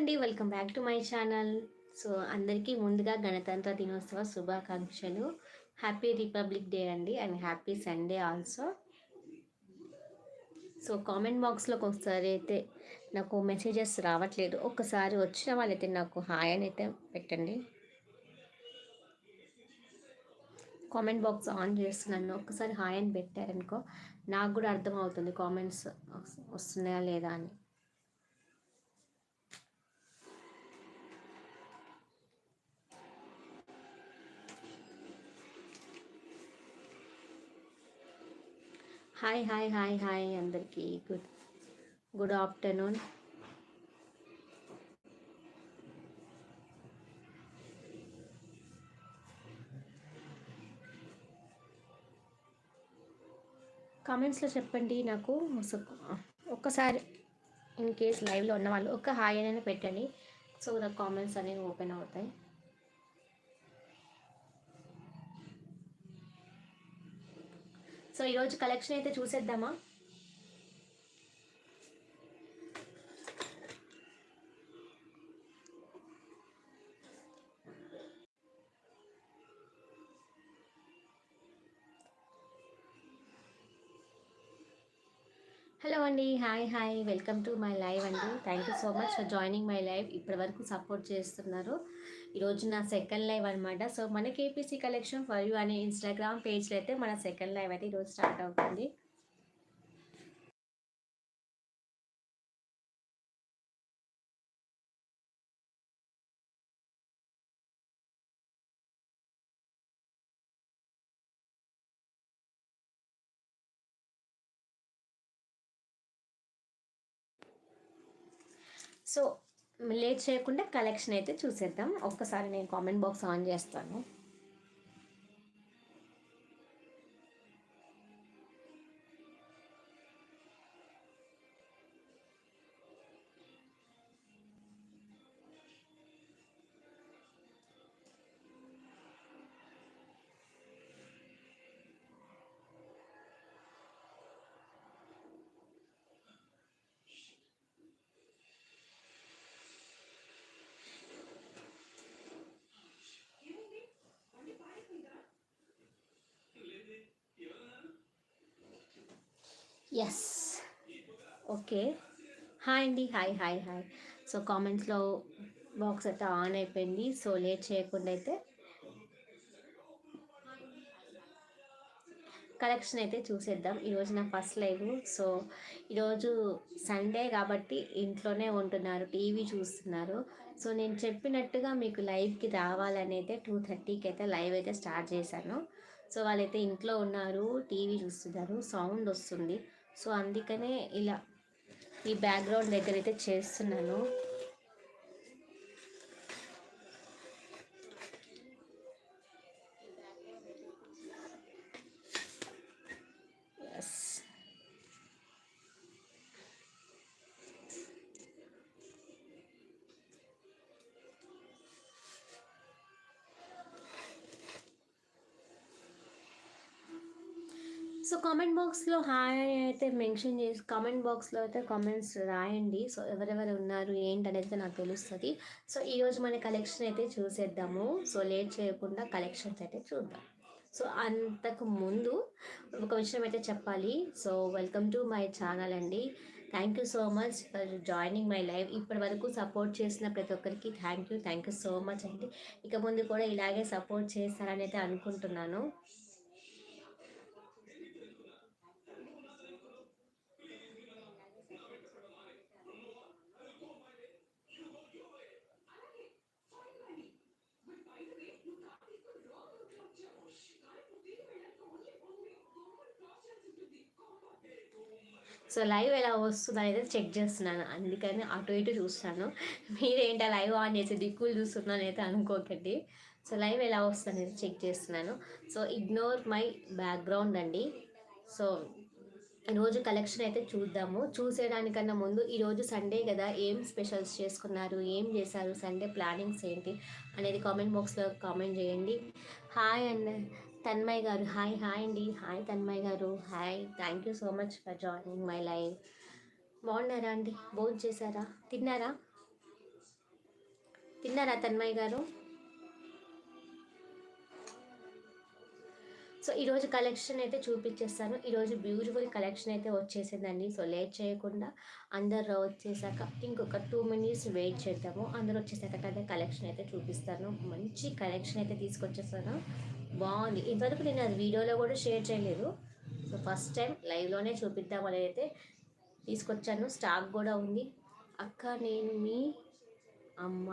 అండి. Welcome back to my channel. So అందరికీ ముందుగా గణతంత్ర దినోత్సవ శుభాకాంక్షలు. హ్యాపీ రిపబ్లిక్ డే అండి and happy Sunday also. So comment బాక్స్లోకి ఒకసారి అయితే నాకు మెసేజెస్ రావట్లేదు. ఒక్కసారి వచ్చిన వాళ్ళైతే నాకు హాయ్ అని అయితే పెట్టండి. కామెంట్ బాక్స్ ఆన్ చేస్తున్నాను. ఒక్కసారి హాయ్ అని పెట్టారనుకో నాకు కూడా అర్థమవుతుంది కామెంట్స్ వస్తున్నాయా లేదా అని. హాయ్ హాయ్ హాయ్ హాయ్ అందరికీ. గుడ్ గుడ్ ఆఫ్టర్నూన్ కామెంట్స్లో చెప్పండి నాకు. ఒక్కసారి ఇన్ కేస్ లైవ్లో ఉన్న వాళ్ళు ఒక హాయ్ అనేది పెట్టండి. సో ద కామెంట్స్ అనేవి ఓపెన్ అవుతాయి. సో ఈరోజు కలెక్షన్ అయితే చూసేద్దామా? అండి. Hi hi. Welcome to my live అండి. Thank you so much for joining my live. ఇప్పటి వరకు సపోర్ట్ చేస్తున్నారు. ఈరోజు నా సెకండ్ లైవ్ అనమాట సో మన కేపీసీ కలెక్షన్ ఫర్ యూ అనే ఇన్స్టాగ్రామ్ పేజ్లో అయితే మన సెకండ్ లైవ్ అయితే ఈరోజు స్టార్ట్ అవుతుంది. సో లేట్ చేయకుండా కలెక్షన్ అయితే చూసేద్దాం. ఒక్కసారి నేను కామెంట్ బాక్స్ ఆన్ చేస్తాను. ఎస్ ఓకే హాయ్ అండి. హాయ్ హాయ్ హాయ్ సో కామెంట్స్లో బాక్స్ అయితే ఆన్ అయిపోయింది. సో లేట్ చేయకుండా అయితే కలెక్షన్ అయితే చూసేద్దాం. ఈరోజు నా ఫస్ట్ లైవ్ సో ఈరోజు సండే కాబట్టి ఇంట్లోనే ఉంటున్నారు. టీవీ చూస్తున్నారు. సో నేను చెప్పినట్టుగా మీకు లైవ్కి రావాలని అయితే టూ థర్టీకి అయితే లైవ్ అయితే స్టార్ట్ చేశాను. సో వాళ్ళైతే ఇంట్లో ఉన్నారు టీవీ చూస్తున్నారు సౌండ్ వస్తుంది. సో అందుకనే ఇలా ఈ బ్యాక్గ్రౌండ్ దగ్గర అయితే చేస్తున్నాను. సో కామెంట్ బాక్స్లో హాయ్ అయితే మెన్షన్ చేసి కామెంట్ బాక్స్లో అయితే కామెంట్స్ రాయండి. సో ఎవరెవరు ఉన్నారు ఏంటి అనేది నాకు తెలుస్తుంది. సో ఈరోజు మన కలెక్షన్ అయితే చూసేద్దాము. సో లేట్ చేయకుండా కలెక్షన్స్ అయితే చూద్దాం. సో అంతకు ముందు ఒక విషయం అయితే చెప్పాలి. So welcome to my channel అండి. Thank you so much for joining my live. ఇప్పటి వరకు సపోర్ట్ చేసిన ప్రతి ఒక్కరికి thank you thank you so much అండి. ఇక ముందు కూడా ఇలాగే సపోర్ట్ చేస్తారని అయితే అనుకుంటున్నాను. సో లైవ్ ఎలా వస్తుంది అనేది చెక్ చేస్తున్నాను. అందుకని అటు ఇటు చూస్తాను. మీరేంట లైవ్ ఆన్ చేసి దిక్కులు చూస్తున్నాను అయితే అనుకోకండి. సో లైవ్ ఎలా వస్తుంది అనేది చెక్ చేస్తున్నాను. సో ఇగ్నోర్ మై బ్యాక్గ్రౌండ్ అండి. సో ఈరోజు కలెక్షన్ అయితే చూద్దాము. చూసేదానికన్నా ముందు ఈరోజు సండే కదా ఏం స్పెషల్స్ చేసుకున్నారు ఏం చేశారు సండే ప్లానింగ్స్ ఏంటి అనేది కామెంట్ బాక్స్లో కామెంట్ చేయండి. హాయ్ అండ్ తన్మయ్ గారు. హాయ్ హాయ్ అండి. హాయ్ తన్మయ్ గారు. Hi. Thank you so much for joining my live బాగున్నారా అండి? భోజనం చేశారా? తిన్నారా? తిన్నారా తన్మయ్ గారు? సో ఈరోజు కలెక్షన్ అయితే చూపించేస్తాను ఈరోజు బ్యూటిఫుల్ కలెక్షన్ అయితే వచ్చేసిందండి. సో లేట్ చేయకుండా అందరు వచ్చేసాక ఇంకొక టూ మినిట్స్ వెయిట్ చేద్దాము. అందరు వచ్చేసాక అయితే కలెక్షన్ అయితే చూపిస్తాను. మంచి కలెక్షన్ అయితే తీసుకొచ్చేస్తాను. బాగుంది. ఇంతవరకు నేను అది వీడియోలో కూడా షేర్ చేయలేదు. సో ఫస్ట్ టైం లైవ్లోనే చూపిద్దాం అయితే తీసుకొచ్చాను. స్టాక్ కూడా ఉంది. అక్క నేను మీ అమ్మ.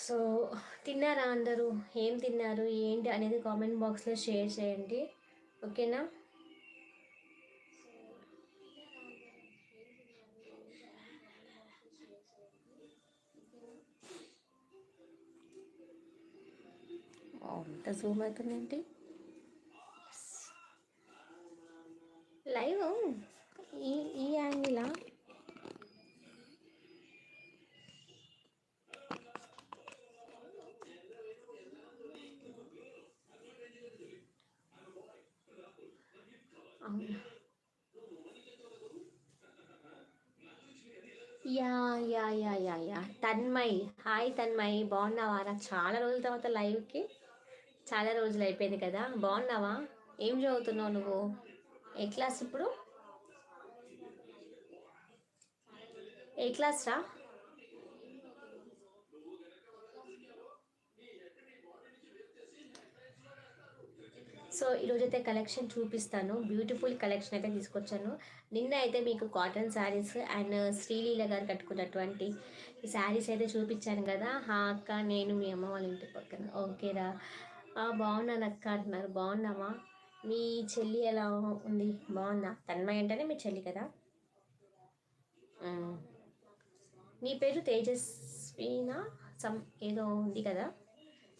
సో తిన్నారా అందరూ? ఏం తిన్నారు? ఏంటి అనేది కామెంట్ బాక్స్లో షేర్ చేయండి. ఓకేనా? ఎంత జూమ్ అవుతుందేంటి లైవ్ ఈ ఈ యాంగిలా అవునా yeah yeah yeah yeah yeah. Tanmay. Hi Tanmay. బాగున్నావా? చాలా రోజుల తర్వాత లైవ్కి. చాలా రోజులు అయిపోయింది కదా. బాగున్నావా? ఏం చదువుతున్నావు నువ్వు? ఏ క్లాస్ ఇప్పుడు? ఏ క్లాస్ రా? సో ఈరోజు అయితే కలెక్షన్ చూపిస్తాను. బ్యూటిఫుల్ కలెక్షన్ అయితే తీసుకొచ్చాను. నిన్న అయితే మీకు కాటన్ శారీస్ అండ్ శ్రీలీల గారు కట్టుకున్నటువంటి ఈ శారీస్ అయితే చూపించాను కదా. హా అక్క నేను మీ అమ్మ వాళ్ళ ఇంటి పక్కన. ఓకేరా బాగున్నాను అక్క అంటున్నారు. బాగున్నావా? మీ చెల్లి ఎలా ఉంది? బాగుందా? తన్మయ్య అంటేనే మీ చెల్లి కదా? నీ పేరు తేజస్వినా? సమ్ ఏదో ఉంది కదా.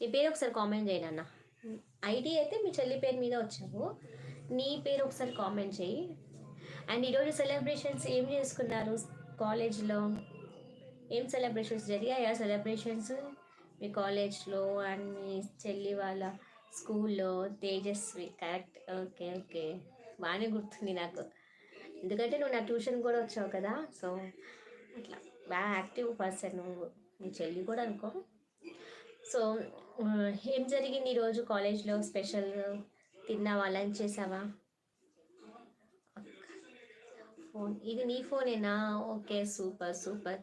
నీ పేరు ఒకసారి కామెంట్ చేయండి అన్న. ఐడి అయితే మీ చెల్లి పేరు మీద వచ్చావు. నీ పేరు ఒకసారి కామెంట్ చేయి. అండ్ ఈరోజు సెలబ్రేషన్స్ ఏం చేసుకున్నారు? కాలేజ్లో ఏం సెలబ్రేషన్స్ జరిగాయా సెలబ్రేషన్స్? మీ కాలేజ్లో అండ్ మీ చెల్లి వాళ్ళ స్కూల్లో తేజస్వి కరెక్ట్. Okay okay. బాగానే గుర్తుంది నాకు. ఎందుకంటే నువ్వు నా ట్యూషన్ కూడా వచ్చావు కదా సో అట్లా. బాగా యాక్టివ్ పర్సన్ నువ్వు. మీ చెల్లి కూడా అనుకో. సో ఏం జరిగింది ఈరోజు కాలేజ్లో స్పెషల్? తిన్నావా? లంచ్ చేసావా? ఫోన్ ఇది నీ ఫోనేనా? Okay super super.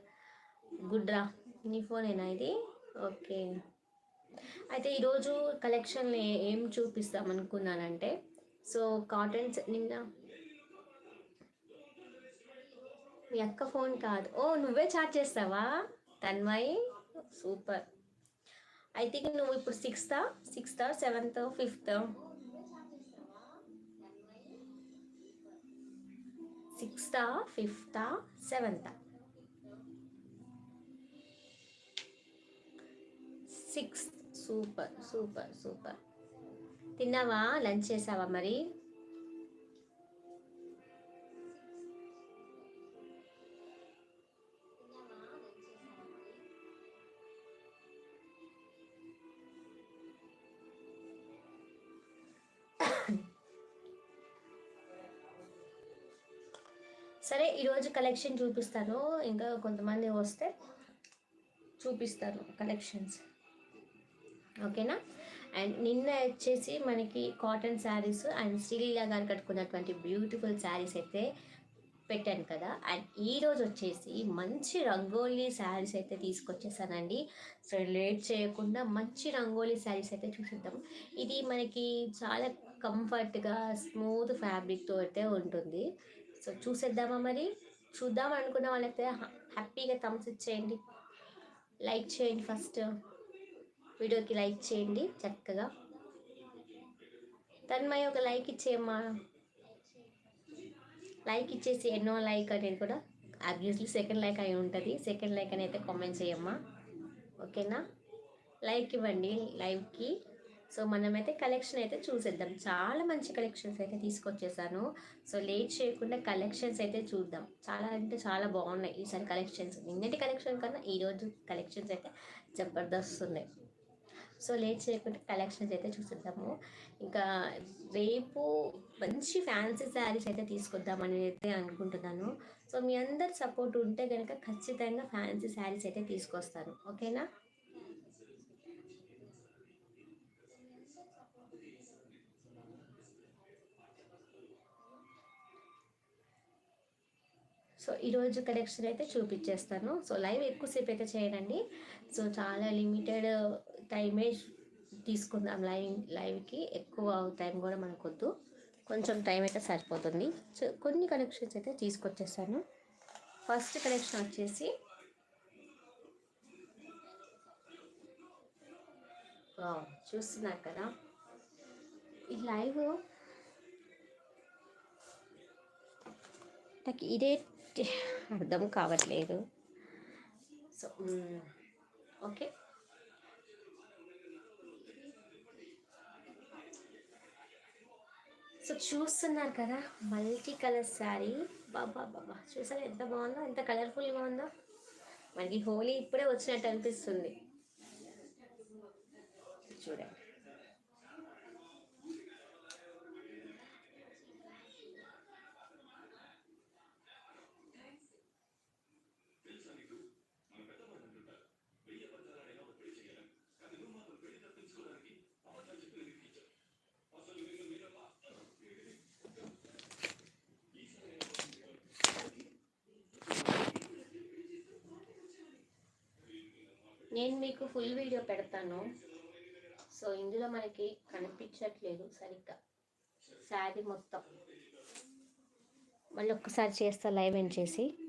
గుడ్ రా. నీ ఫోనేనా ఇది? ఓకే. అయితే ఈరోజు కలెక్షన్ ఏం చూపిస్తాం అనుకున్నానంటే సో కాటన్స్ నిన్న మీ అక్క ఫోన్ కాదు. ఓ నువ్వే చాట్ చేస్తావా? తన్మయ్ సూపర్. ఐ థింక్ నువ్వు ఇప్పుడు సిక్స్తా? Sixth seventh fifth? సిక్స్తా ఫిఫ్తా సెవెంతా? సిక్స్. Super super super. తిన్నావా? లంచ్ చేసావా మరి? సరే ఈరోజు కలెక్షన్ చూపిస్తాను. ఇంకా కొంతమంది వస్తే చూపిస్తాను కలెక్షన్స్ ఓకేనా? అండ్ నిన్న వచ్చేసి మనకి కాటన్ శారీస్ అండ్ శ్రీలీల గారు కట్టుకున్నటువంటి బ్యూటిఫుల్ శారీస్ అయితే పెట్టాను కదా. అండ్ ఈరోజు వచ్చేసి మంచి రంగోలీ శారీస్ అయితే తీసుకొచ్చేసానండి. సో లేట్ చేయకుండా మంచి రంగోలీ శారీస్ అయితే చూసిద్దాం. ఇది మనకి చాలా కంఫర్ట్గా స్మూత్ ఫ్యాబ్రిక్తో అయితే ఉంటుంది. సో చూసేద్దామా మరి? చూద్దాం అనుకున్న వాళ్ళైతే హ్యాపీగా థమ్స్ ఇచ్చేయండి లైక్ చేయండి ఫస్ట్ వీడియోకి లైక్ చేయండి చక్కగా. తన్మయ్య ఒక లైక్ ఇచ్చేయమ్మా లైక్ ఇచ్చేసి ఎన్నో లైక్ అనేది కూడా ఆబ్వియస్లీ సెకండ్ లైక్ అయి ఉంటుంది. సెకండ్ లైక్ అని అయితే కామెంట్ చేయమ్మా ఓకేనా లైక్ ఇవ్వండి. లైవ్కి సో మనమైతే కలెక్షన్ అయితే చూసేద్దాం. చాలా మంచి కలెక్షన్స్ అయితే తీసుకొచ్చేసాను. సో లేట్ చేయకుండా కలెక్షన్స్ అయితే చూద్దాం. చాలా అంటే చాలా బాగున్నాయి ఈసారి కలెక్షన్స్ నిన్నటి కలెక్షన్ కన్నా ఈరోజు కలెక్షన్స్ అయితే జబర్దస్త్ ఉన్నాయి సో లేట్ చేయకుండా కలెక్షన్స్ అయితే చూసిద్దాము. ఇంకా రేపు మంచి ఫ్యాన్సీ శారీస్ అయితే తీసుకొద్దామని అయితే అనుకుంటున్నాను. సో మీ అందరి సపోర్ట్ ఉంటే కనుక ఖచ్చితంగా ఫ్యాన్సీ శారీస్ అయితే తీసుకొస్తాను. ఓకేనా సో ఈరోజు కలెక్షన్ అయితే చూపించేస్తాను సో లైవ్ ఎక్కువసేపు అయితే చేయనండి. సో చాలా లిమిటెడ్ టైమే తీసుకుందాం లైవ్ లైవ్కి. ఎక్కువ టైం కూడా మనకు వద్దు కొంచెం టైం అయితే సరిపోతుంది. సో కొన్ని కలెక్షన్స్ అయితే తీసుకొచ్చేస్తాను. ఫస్ట్ కలెక్షన్ వచ్చేసి చూస్తున్నారు కదా. ఈ లైవ్ నాకు ఇదే అర్థం కావట్లేదు. So okay. సో చూస్తున్నారు కదా మల్టీ కలర్ శారీ బాబా బాబా చూసారా ఎంత బాగుందో ఎంత కలర్ఫుల్గా ఉందో. మనకి హోలీ ఇప్పుడే వచ్చినట్టు అనిపిస్తుంది. చూడండి. నేను మీకు ఫుల్ వీడియో పెడతాను. సో ఇందులో మనకి కనిపించట్లేదు సరిగ్గా. శారీ మొత్తం. మళ్ళీ ఒక్కసారి చేస్తా లైవ్ ఏం చేసి.